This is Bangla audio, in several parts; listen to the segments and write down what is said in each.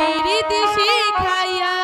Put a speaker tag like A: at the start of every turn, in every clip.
A: পিরিতি শিখাইয়া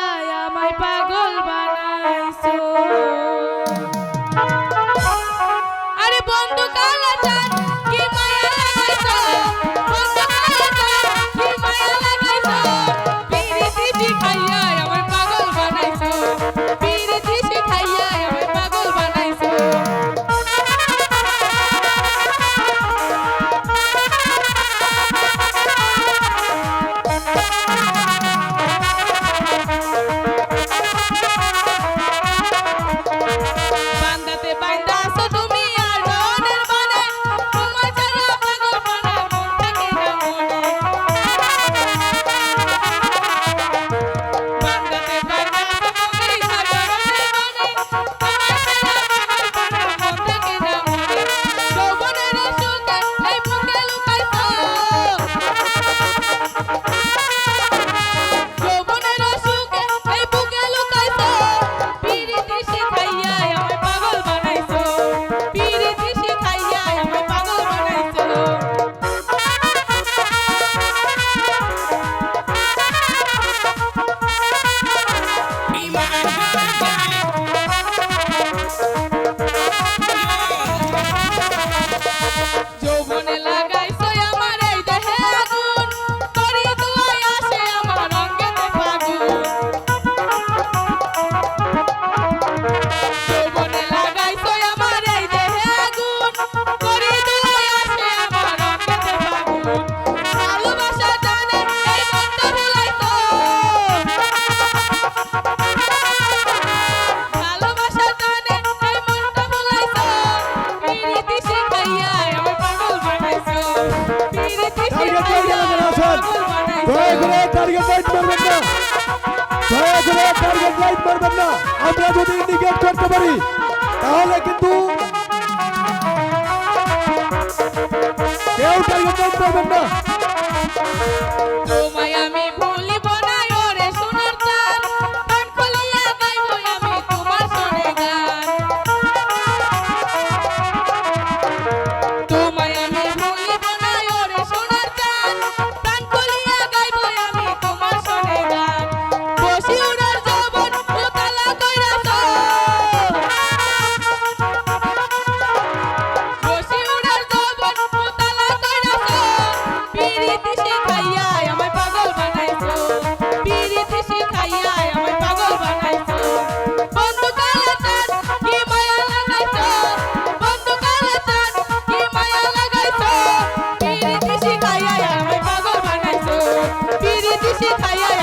A: দয়া করে টার্গেট মারবেন না দয়া করে টার্গেট লাইট করবেন না আমরা যদি ইন্ডিকেট করতে পারি তাহলে কিন্তু কেউ টার্গেট করবেন না 谢谢彩燕